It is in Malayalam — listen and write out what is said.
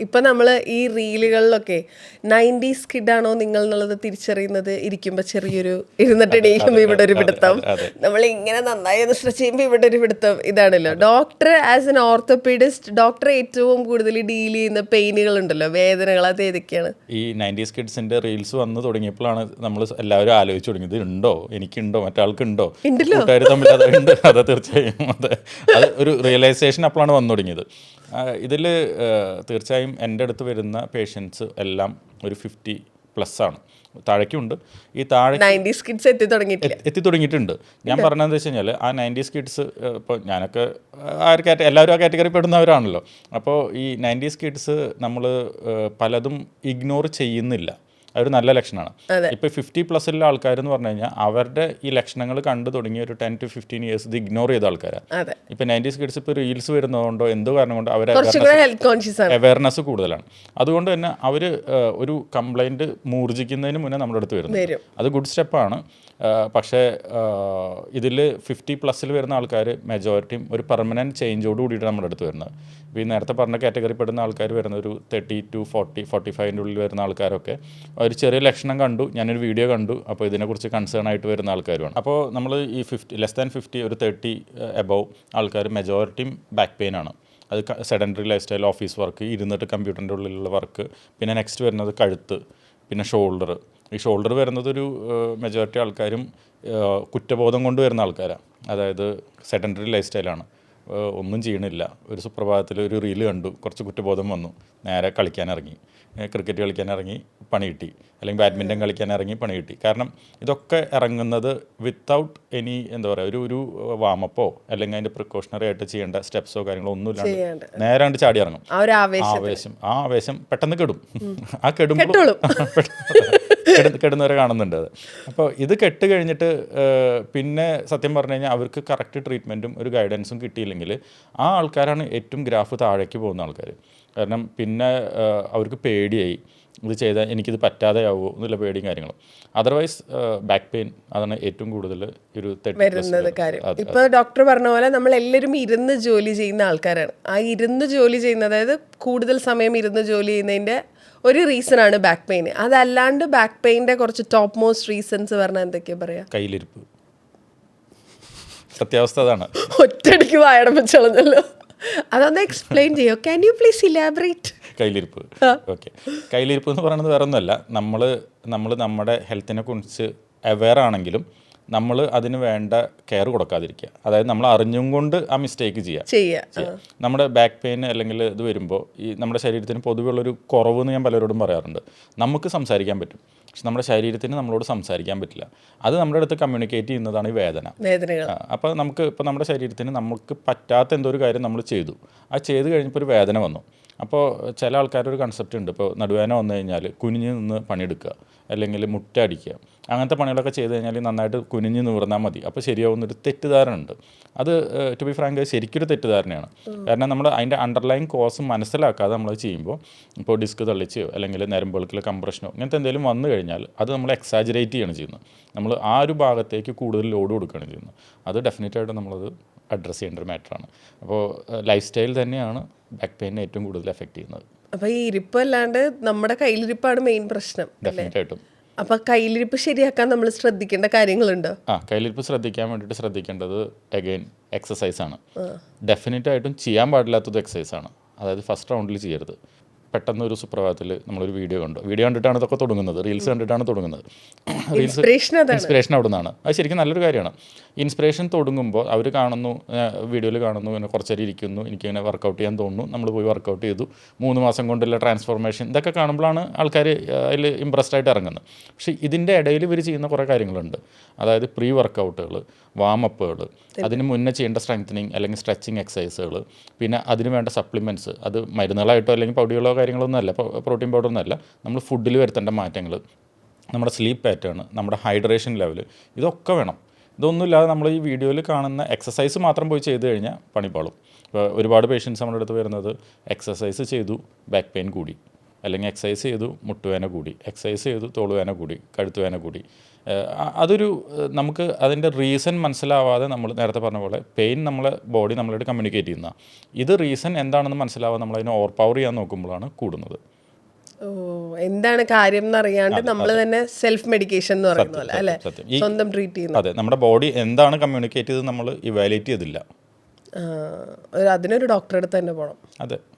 ഇപ്പൊ നമ്മൾ ഈ റീലുകളിലൊക്കെ നയന്റീസ് കിഡാണോ നിങ്ങൾ എന്നുള്ളത് തിരിച്ചറിയുന്നത് ഇരിക്കുമ്പോ ചെറിയൊരു ഇരുന്നിട്ട് എണീക്കുമ്പോ ഇവിടെ ഒരു പിടുത്തം. നമ്മൾ ഇങ്ങനെ നന്നായി ഒന്ന് സ്ട്രെച്ച് ചെയ്യുമ്പോൾ ഇവിടെ ഒരു പിടുത്തം. ഇതാണല്ലോ. Doctor as an orthopaedist doctor ഏറ്റവും കൂടുതൽ ഡീൽ ചെയ്യുന്ന പെയിനുകൾ ഉണ്ടല്ലോ. വേദനകൾ അത് ഏതൊക്കെയാണ്? ഈ നയന്റീസ് കിഡ്സിന്റെ റീൽസ് വന്ന് തുടങ്ങിയപ്പോഴാണ് നമ്മൾ എല്ലാവരും ആലോചിച്ചു തുടങ്ങിയത്. ഉണ്ടോ എനിക്കുണ്ടോ? മറ്റാൾക്കുണ്ടോ? കൂട്ടുകാർ തമ്മിൽ അത് ഉണ്ട് അതെ തീർച്ചയായും. അതെ. അത് ഒരു റിയലൈസേഷൻ അപ്പോഴാണ് വന്നു തുടങ്ങിയത്. ഇതിൽ തീർച്ചയായും എന്റെ അടുത്ത് വരുന്ന പേഷ്യൻസ് എല്ലാം ഒരു ഫിഫ്റ്റി പ്ലസ് ആണ്. താഴേക്കുണ്ട്. ഈ താഴെ നയന്റീസ് കിഡ്സ് എത്തി തുടങ്ങിയിട്ടില്ല. എത്തി- തുടങ്ങിയിട്ടുണ്ട്. ഞാൻ പറഞ്ഞതെന്ന് വെച്ച് കഴിഞ്ഞാൽ ആ നയന്റീസ് കിഡ്സ് ഇപ്പോൾ ഞാനൊക്കെ ആ ഒരു കാറ്റ എല്ലാവരും ആ കാറ്റഗറി പെടുന്നവരാണല്ലോ. അപ്പോൾ ഈ നയന്റീസ് കിഡ്സ് നമ്മൾ പലതും ഇഗ്നോർ ചെയ്യുന്നില്ല. അതൊരു നല്ല ലക്ഷണമാണ്. ഇപ്പോൾ ഫിഫ്റ്റി പ്ലസ്സിലുള്ള ആൾക്കാരെന്ന് പറഞ്ഞു കഴിഞ്ഞാൽ അവരുടെ ഈ ലക്ഷണങ്ങൾ കണ്ടു തുടങ്ങിയ ഒരു ടെൻ ടു ഫിഫ്റ്റീൻ ഇയേഴ്സ് ഇത് ഇഗ്നോർ ചെയ്ത ആൾക്കാരാണ് അതെ. ഇപ്പോൾ നയന്റീസ് കിഡ്സ് ഇപ്പോൾ റീൽസ് വരുന്നതുകൊണ്ടോ എന്തോ കാരണം കൊണ്ടോ അവർ അവയർനെസ് കൂടുതലാണ്. അതുകൊണ്ട് തന്നെ അവർ ഒരു കംപ്ലൈന്റ് മൂർജിക്കുന്നതിന് മുന്നേ നമ്മുടെ അടുത്ത് വരുന്നു അത് ഗുഡ് സ്റ്റെപ്പാണ് പക്ഷേ ഇതിൽ ഫിഫ്റ്റി പ്ലസ്സിൽ വരുന്ന ആൾക്കാർ മെജോറിറ്റിയും ഒരു പെർമനന്റ് ചേഞ്ചോട് കൂടിയിട്ട് നമ്മുടെ അടുത്ത് വരുന്നത്. ഇപ്പോൾ ഈ നേരത്തെ പറഞ്ഞ കാറ്റഗറി പെടുന്ന ആൾക്കാർ വരുന്ന ഒരു തേർട്ടി ടു ഫോർട്ടി ഫോർട്ടി ഫൈവിന്റെ ഉള്ളിൽ വരുന്ന ആൾക്കാരൊക്കെ ഒരു ചെറിയ ലക്ഷണം കണ്ടു ഞാനൊരു വീഡിയോ കണ്ടു അപ്പോൾ ഇതിനെക്കുറിച്ച് കൺസേൺ ആയിട്ട് വരുന്ന ആൾക്കാരുമാണ്. അപ്പോൾ നമ്മൾ ഈ ഫിഫ്റ്റി ലെസ് ദാൻ ഫിഫ്റ്റി ഒരു തേർട്ടി എബവ് ആൾക്കാർ മെജോറിറ്റിയും ബാക്ക് പെയിൻ ആണ്. അത് sedentary lifestyle office work ഇരുന്നിട്ട് കമ്പ്യൂട്ടറിന്റെ ഉള്ളിലുള്ള വർക്ക് പിന്നെ നെക്സ്റ്റ് വരുന്നത് കഴുത്ത് പിന്നെ ഷോൾഡർ ഈ ഷോൾഡർ വരുന്നത് ഒരു മെജോറിറ്റി ആൾക്കാരും കുറ്റബോധം കൊണ്ട് വരുന്ന ആൾക്കാരാണ് അതായത് സെഡൻഡറി ലൈഫ് സ്റ്റൈലാണ് ഒന്നും ചെയ്യണില്ല. ഒരു സുപ്രഭാതത്തിൽ ഒരു റീൽ കണ്ടു. കുറച്ച് കുറ്റബോധം വന്നു. നേരെ കളിക്കാൻ ഇറങ്ങി. ക്രിക്കറ്റ് കളിക്കാൻ ഇറങ്ങി പണി കിട്ടി. അല്ലെങ്കിൽ ബാഡ്മിന്റൺ കളിക്കാൻ ഇറങ്ങി പണി കിട്ടി. കാരണം ഇതൊക്കെ ഇറങ്ങുന്നത് വിത്തൗട്ട് എനി എന്താ പറയുക ഒരു ഒരു വാമപ്പോ അല്ലെങ്കിൽ അതിന്റെ പ്രിക്കോഷണറി ആയിട്ട് ചെയ്യേണ്ട സ്റ്റെപ്സോ കാര്യങ്ങളോ ഒന്നും ഇല്ലാണ്ട് നേരെ നേരാണ്ട് ചാടി ഇറങ്ങും. ആവേശം. ആ ആവേശം പെട്ടെന്ന് കെടും. ആ കെടുമ്പോൾ കെടുന്നവരെ കാണുന്നുണ്ട് അത്. അപ്പോൾ ഇത് കെട്ട് കഴിഞ്ഞിട്ട് പിന്നെ സത്യം പറഞ്ഞു കഴിഞ്ഞാൽ അവർക്ക് കറക്റ്റ് ട്രീറ്റ്മെന്റും ഒരു ഗൈഡൻസും കിട്ടിയില്ലെങ്കിൽ ആ ആൾക്കാരാണ് ഏറ്റവും ഗ്രാഫ് താഴേക്ക് പോകുന്ന ആൾക്കാർ കാരണം പിന്നെ അവർക്ക് പേടിയായി. ഇത് ചെയ്താൽ എനിക്കിത് പറ്റാതെയാവുമോ എന്നുള്ള പേടിയും കാര്യങ്ങളും. അതർവൈസ് ബാക്ക് പെയിൻ അതാണ് ഏറ്റവും കൂടുതൽ ഒരു വരുന്നത് കാര്യം. ഇപ്പൊ ഡോക്ടർ പറഞ്ഞ പോലെ നമ്മൾ എല്ലാവരും ഇരുന്ന് ജോലി ചെയ്യുന്ന ആൾക്കാരാണ്. ആ ഇരുന്ന് ജോലി ചെയ്യുന്ന അതായത് കൂടുതൽ സമയം ഇരുന്ന് ജോലി ചെയ്യുന്നതിന്റെ ഒരു റീസൺ ആണ് ബാക്ക് പെയിൻ അതല്ലാണ്ട് ബാക്ക് പെയിന്റെ കുറച്ച് ടോപ്പ് മോസ്റ്റ് റീസൺസ് പറഞ്ഞാൽ എന്തൊക്കെയാ പറയാ? കയ്യിലിരിപ്പ്. സത്യാവസ്ഥ അതാണ്. ഒറ്റയടിക്ക് വായടം വെച്ചളഞ്ഞല്ലോ അതൊന്ന് എക്സ്പ്ലെയിൻ ചെയ്യോ? ക്യാൻ യു പ്ലീസ് ഇലാബറേറ്റ് കയ്യിലിരിപ്പ്. ഓക്കെ കയ്യിലിരിപ്പ് എന്ന് പറയുന്നത് വേറെ ഒന്നുമല്ല നമ്മൾ നമ്മൾ നമ്മുടെ ഹെൽത്തിനെ കുറിച്ച് അവെയർ ആണെങ്കിലും നമ്മൾ അതിന് വേണ്ട കെയർ കൊടുക്കാതിരിക്കുക. അതായത് നമ്മൾ അറിഞ്ഞും കൊണ്ട് ആ മിസ്റ്റേക്ക് ചെയ്യുക. ചെയ്യാ ചെയ്യുക. നമ്മുടെ ബാക്ക് പെയിൻ അല്ലെങ്കിൽ ഇത് വരുമ്പോൾ ഈ നമ്മുടെ ശരീരത്തിന് പൊതുവെയുള്ളൊരു കുറവ് എന്ന് ഞാൻ പലരോടും പറയാറുണ്ട്. നമുക്ക് സംസാരിക്കാൻ പറ്റും. പക്ഷെ നമ്മുടെ ശരീരത്തിന് നമ്മളോട് സംസാരിക്കാൻ പറ്റില്ല. അത് നമ്മുടെ അടുത്ത് കമ്മ്യൂണിക്കേറ്റ് ചെയ്യുന്നതാണ് ഈ വേദന. അപ്പോൾ നമുക്ക് ഇപ്പോൾ നമ്മുടെ ശരീരത്തിന് നമുക്ക് പറ്റാത്ത എന്തോ ഒരു കാര്യം നമ്മൾ ചെയ്തു. ആ ചെയ്ത് കഴിഞ്ഞപ്പോൾ ഒരു വേദന വന്നു. അപ്പോൾ ചില ആൾക്കാരൊരു കൺസെപ്റ്റ് ഉണ്ട്. ഇപ്പോൾ നടുവേന വന്നു കഴിഞ്ഞാൽ കുനിഞ്ഞ് നിന്ന് പണിയെടുക്കുക. അല്ലെങ്കിൽ മുട്ടടിക്കുക അങ്ങനത്തെ പണികളൊക്കെ ചെയ്ത് കഴിഞ്ഞാൽ നന്നായിട്ട് കുനിഞ്ഞ് നിവർന്നാൽ മതി. അപ്പോൾ ശരിയാവുന്നൊരു തെറ്റിദ്ധാരണ ഉണ്ട് അത് ടു ബി ഫ്രാങ്ക് ശരിക്കൊരു തെറ്റിദ്ധാരണയാണ്. കാരണം നമ്മൾ അതിന്റെ അണ്ടർലൈൻ കോസ് മനസ്സിലാക്കാതെ നമ്മൾ ചെയ്യുമ്പോൾ ഇപ്പോൾ ഡിസ്ക് തള്ളിച്ചോ അല്ലെങ്കിൽ നരമ്പുകൾക്കുള്ള കംപ്രഷനോ ഇങ്ങനത്തെ എന്തെങ്കിലും വന്നു കഴിഞ്ഞാൽ അത് നമ്മൾ എക്സാജറേറ്റ് ചെയ്യാണ് ചെയ്യുന്നത്. നമ്മൾ ആ ഒരു ഭാഗത്തേക്ക് കൂടുതൽ ലോഡ് കൊടുക്കുകയാണ് ചെയ്യുന്നത്. അത് ഡെഫിനറ്റായിട്ട് നമ്മളത് അഡ്രസ്സ് ചെയ്യേണ്ട ഒരു മാറ്ററാണ് അപ്പോൾ ലൈഫ് സ്റ്റൈൽ തന്നെയാണ് ബാക്ക് പെയിനെ ഏറ്റവും കൂടുതൽ എഫക്റ്റ് ചെയ്യുന്നത്. അപ്പോൾ ഈ ഇരിപ്പ് അല്ലാണ്ട് നമ്മുടെ കയ്യിലിരിപ്പാണ് മെയിൻ പ്രശ്നം ഡെഫിനറ്റായിട്ടും അപ്പൊ കയ്യിലിരിപ്പ് ശരിയാക്കാൻ നമ്മൾ ശ്രദ്ധിക്കേണ്ട കാര്യങ്ങളുണ്ടോ? ആ കയ്യിലിരിപ്പ് ശ്രദ്ധിക്കാൻ വേണ്ടിയിട്ട് ശ്രദ്ധിക്കേണ്ടത് അഗൈൻ എക്സസൈസ് ആണ്. ഡെഫിനറ്റ് ആയിട്ടും ചെയ്യാൻ പാടില്ലാത്തത് എക്സസൈസ് ആണ്. അതായത് ഫസ്റ്റ് റൗണ്ടിൽ ചെയ്യരുത്. പെട്ടെന്ന് ഒരു സുപ്രഭാതത്തിൽ നമ്മളൊരു വീഡിയോ കണ്ടു. വീഡിയോ കണ്ടിട്ടാണ് ഇതൊക്കെ തുടങ്ങുന്നത്. റീൽസ് കണ്ടിട്ടാണ് തുടങ്ങുന്നത്. റീൽസ് ഇൻസ്പിറേഷൻ അവിടെ നിന്നാണ് അത് ശരിക്കും നല്ലൊരു കാര്യമാണ്. ഇൻസ്പിറേഷൻ തുടങ്ങുമ്പോൾ അവർ കാണുന്നു വീഡിയോയിൽ കാണുന്നു ഇങ്ങനെ കുറച്ചേരം ഇരിക്കുന്നു എനിക്കിങ്ങനെ വർക്കൗട്ട് ചെയ്യാൻ തോന്നുന്നു. നമ്മൾ പോയി വർക്കൗട്ട് ചെയ്തു. മൂന്ന് മാസം കൊണ്ടുള്ള ട്രാൻസ്ഫോർമേഷൻ ഇതൊക്കെ കാണുമ്പോഴാണ് ആൾക്കാർ അതിൽ ഇമ്പ്രസ്ഡ് ആയിട്ട് ഇറങ്ങുന്നത്. പക്ഷേ ഇതിന്റെ ഇടയിൽ ഇവർ ചെയ്യുന്ന കുറേ കാര്യങ്ങളുണ്ട്. അതായത് പ്രീ വർക്കൗട്ടുകൾ വാമപ്പുകൾ അതിന് മുന്നേ ചെയ്യേണ്ട സ്ട്രെങ്തനിങ് അല്ലെങ്കിൽ സ്ട്രെച്ചിങ് എക്സസൈസുകൾ പിന്നെ അതിന് വേണ്ട സപ്ലിമെന്റ്സ് അത് മരുന്നുകളായിട്ടോ അല്ലെങ്കിൽ പൗഡികളോ കാര്യങ്ങളൊന്നും അല്ല. പ്രോട്ടീൻ പൗഡർ അല്ല. നമ്മൾ ഫുഡിൽ വരുത്തേണ്ട മാറ്റങ്ങൾ നമ്മുടെ സ്ലീപ്പ് പാറ്റേൺ നമ്മുടെ ഹൈഡ്രേഷൻ ലെവൽ ഇതൊക്കെ വേണം. ഇതൊന്നുമില്ലാതെ നമ്മൾ ഈ വീഡിയോയിൽ കാണുന്ന എക്സസൈസ് മാത്രം പോയി ചെയ്ത് കഴിഞ്ഞാൽ പണിപ്പാളും ഒരുപാട് പേഷ്യൻസ് നമ്മുടെ അടുത്ത് വരുന്നത് എക്സസൈസ് ചെയ്തു ബാക്ക് പെയിൻ കൂടി. അല്ലെങ്കിൽ എക്സസൈസ് ചെയ്തു മുട്ടുവേന കൂടി. എക്സസൈസ് ചെയ്തു തോളുവേന കൂടി കഴുത്തുവേന കൂടി. അതൊരു നമുക്ക് അതിന്റെ റീസൺ മനസ്സിലാവാതെ നമ്മൾ നേരത്തെ പറഞ്ഞ പോലെ പെയിൻ നമ്മളെ ബോഡി നമ്മളോട് കമ്മ്യൂണിക്കേറ്റ് ചെയ്യുന്ന. ഇത് റീസൺ എന്താണെന്ന് മനസ്സിലാവാതെ നമ്മൾ അതിനെ ഓവർ പവർ ചെയ്യാൻ നോക്കുമ്പോഴാണ് കൂടുന്നത്. ഓ എന്താണ് കാര്യം എന്നറിയാണ്ട് നമ്മൾ തന്നെ സെൽഫ് മെഡിക്കേഷൻ എന്ന് പറയുന്നത് അല്ലേ? സ്വന്തം ട്രീറ്റ് ചെയ്യുന്നത്. അതെ നമ്മുടെ ബോഡി എന്താണ് കമ്മ്യൂണിക്കേറ്റ് ചെയ്ത് നമ്മൾ ഇവാലുവേറ്റ് ചെയ്തില്ല. അതിനൊരു ഡോക്ടറെ അടുത്ത് തന്നെ പോകണം അതെ.